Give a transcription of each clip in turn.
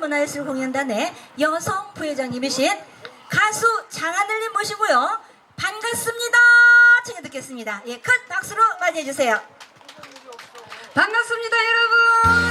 문화예술 공연단의 여성 부회장님이신 가수 장하늘님 모시고요. 반갑습니다. 청해 듣겠습니다. 예, 큰 박수로 맞이해 주세요. 반갑습니다, 여러분.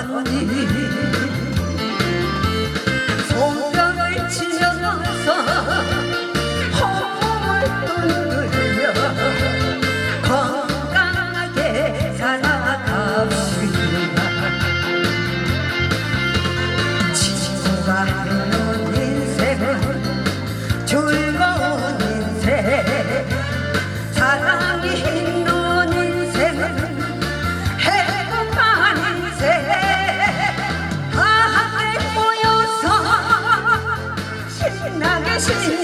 아버님 손뼉을 치면서 허물 흔들며 건강하게 살아갑시다. 친구가 신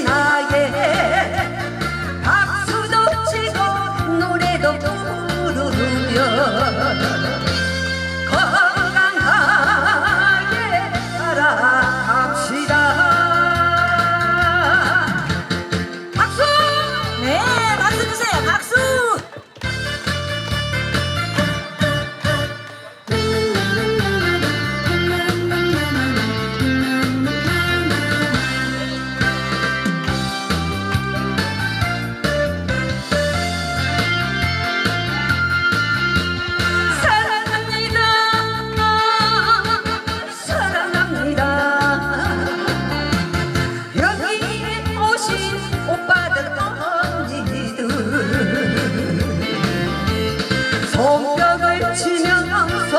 손뼉을 치면서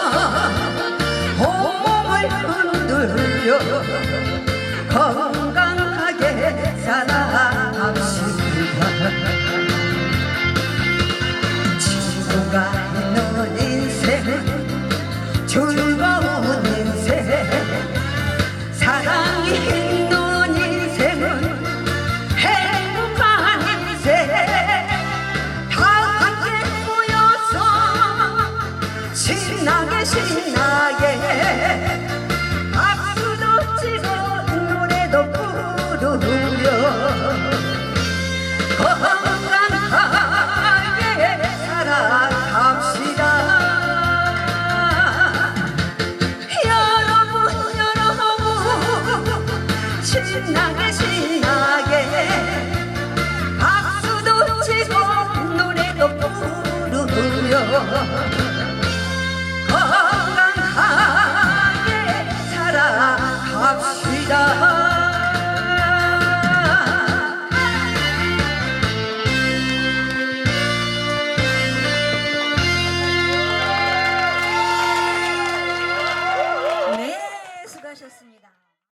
온몸을 흔들려 신나게 신나게